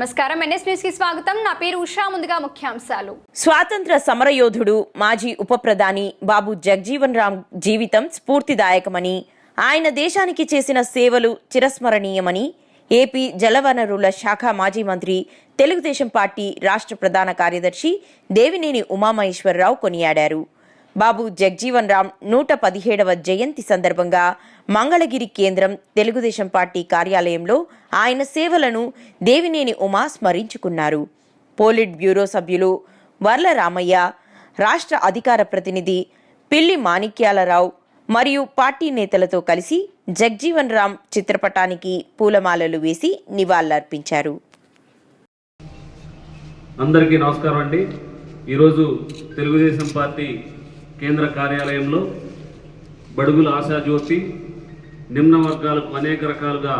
నమస్కారం. ఎన్ఎస్ న్యూస్కి స్వాగతం. నా పేరు ఉషా. ముందుగా ముఖ్యాంశాలు. స్వాతంత్ర సమరయోధుడు మాజీ ఉప ప్రధాని బాబు జగ్జీవన్ రామ్ జీవితం స్ఫూర్తిదాయకమని ఆయన దేశానికి చేసిన సేవలు చిరస్మరణీయమని ఏపీ జలవనరుల శాఖ మాజీ మంత్రి తెలుగుదేశం పార్టీ రాష్ట్ర ప్రధాన కార్యదర్శి దేవినేని ఉమామహేశ్వరరావు కొనియాడారు. బాబు జగ్జీవన్ రామ్ నూట పదిహేడవ జయంతి సందర్భంగా మంగళగిరి కేంద్రం తెలుగుదేశం పార్టీ కార్యాలయంలో ఆయన సేవలను దేవినేని ఉమా స్మరించుకున్నారు. పోలిట్ బ్యూరో సభ్యులు వర్ల రామయ్య రాష్ట్ర అధికార ప్రతినిధి పిల్లి మాణిక్యాలరావు మరియు పార్టీ నేతలతో కలిసి జగ్జీవన్ రామ్ చిత్రపటానికి పూలమాలలు వేసి నివాళులర్పించారు. అందరికీ నమస్కారం అండి. ఈరోజు తెలుగుదేశం పార్టీ కేంద్ర కార్యాలయంలో బడుగుల ఆశాజ్యోతి నిమ్న వర్గాలకు అనేక రకాలుగా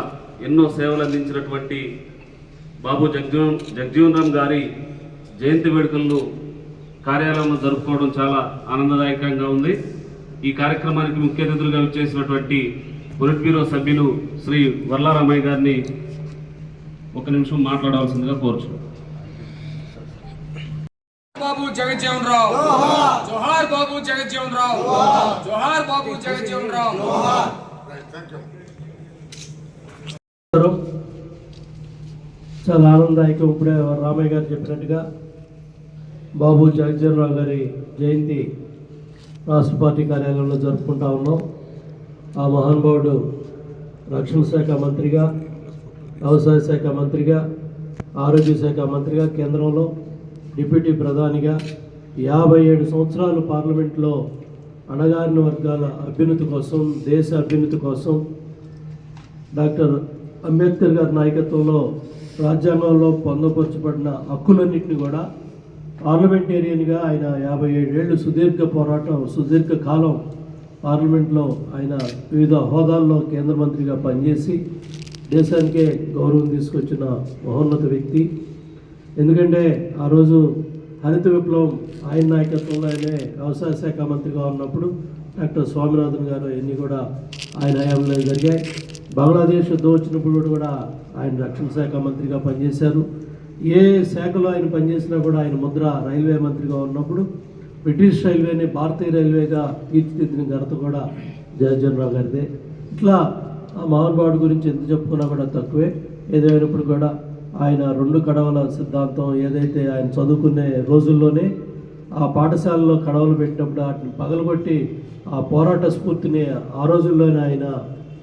ఎన్నో సేవలు అందించినటువంటి బాబు జగ్జీవన్ జగ్జీవన్ రామ్ గారి జయంతి వేడుకలను కార్యాలయంలో జరుపుకోవడం చాలా ఆనందదాయకంగా ఉంది. ఈ కార్యక్రమానికి ముఖ్య అతిథులుగా విచ్చేసినటువంటి పొలిట్ బ్యూరో సభ్యులు శ్రీ వర్లారామయ్య గారిని ఒక నిమిషం మాట్లాడవలసిందిగా కోరుచున్నాను జగజ్జీవన్ రావు. జోహార్. బాబు జగజ్జీవన్ రావు. జోహార్. బాబు జగజ్జీవన్ రావు. చాలా ఆనందదాయకం ఇప్పుడే రామయ్య గారు చెప్పినట్టుగా బాబు జగజ్జనరావు గారి జయంతి రాష్ట్ర పార్టీ కార్యాలయంలో జరుపుకుంటా ఉన్నాం. ఆ మహానుభావుడు రక్షణ శాఖ మంత్రిగా వ్యవసాయ శాఖ మంత్రిగా ఆరోగ్య శాఖ మంత్రిగా కేంద్రంలో డిప్యూటీ ప్రధానిగా యాభై ఏడు సంవత్సరాలు పార్లమెంట్లో అణగారిన వర్గాల అభ్యున్నతి కోసం దేశ అభ్యున్నతి కోసం డాక్టర్ అంబేద్కర్ గారి నాయకత్వంలో రాజ్యాంగంలో పొందపరచబడిన హక్కులన్నింటినీ కూడా పార్లమెంటేరియన్గా ఆయన యాభై ఏడేళ్ళు సుదీర్ఘ పోరాటం సుదీర్ఘ కాలం పార్లమెంట్లో ఆయన వివిధ హోదాల్లో కేంద్ర మంత్రిగా పనిచేసి దేశానికే గౌరవం తీసుకొచ్చిన మహోన్నత వ్యక్తి. ఎందుకంటే ఆ రోజు హరిత విప్లవం ఆయన నాయకత్వంలో ఆయనే వ్యవసాయ శాఖ మంత్రిగా ఉన్నప్పుడు డాక్టర్ స్వామినాథన్ గారు ఇవన్నీ కూడా ఆయన హయాంలో జరిగాయి. బంగ్లాదేశ్ యుద్ధం వచ్చినప్పుడు కూడా ఆయన రక్షణ శాఖ మంత్రిగా పనిచేశారు. ఏ శాఖలో ఆయన పనిచేసినా కూడా ఆయన ముద్ర రైల్వే మంత్రిగా ఉన్నప్పుడు బ్రిటిష్ రైల్వేని భారతీయ రైల్వేగా తీర్చిదిద్దిన ఘనత కూడా జయజన్రావు గారిదే. ఇట్లా ఆ మహానుభావుడి గురించి ఎంత చెప్పుకున్నా కూడా తక్కువే. ఏదైనప్పుడు కూడా ఆయన రెండు కడవల సిద్ధాంతం ఏదైతే ఆయన చదువుకునే రోజుల్లోనే ఆ పాఠశాలలో కడవలు పెట్టినప్పుడు వాటిని పగలగొట్టి ఆ పోరాట స్ఫూర్తిని ఆ రోజుల్లోనే ఆయన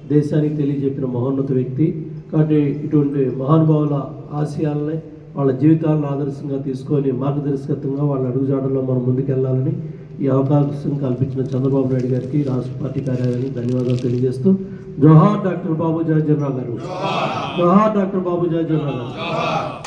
దేశానికి తెలియజెప్పిన మహోన్నత వ్యక్తి. కాబట్టి ఇటువంటి మహానుభావుల ఆశయాలని వాళ్ళ జీవితాలను ఆదర్శంగా తీసుకొని మార్గదర్శకత్వంగా వాళ్ళ అడుగుజాడల్లో మనం ముందుకెళ్ళాలని ఈ అవకాశం కల్పించిన చంద్రబాబు నాయుడు గారికి రాష్ట్ర పార్టీ కార్యాలయానికి ధన్యవాదాలు తెలియజేస్తూ జోహార్ డాక్టర్ బాబు జయజనరావు గారు. జోహార్. డాక్టర్ బాబు జయజనరావు గారు.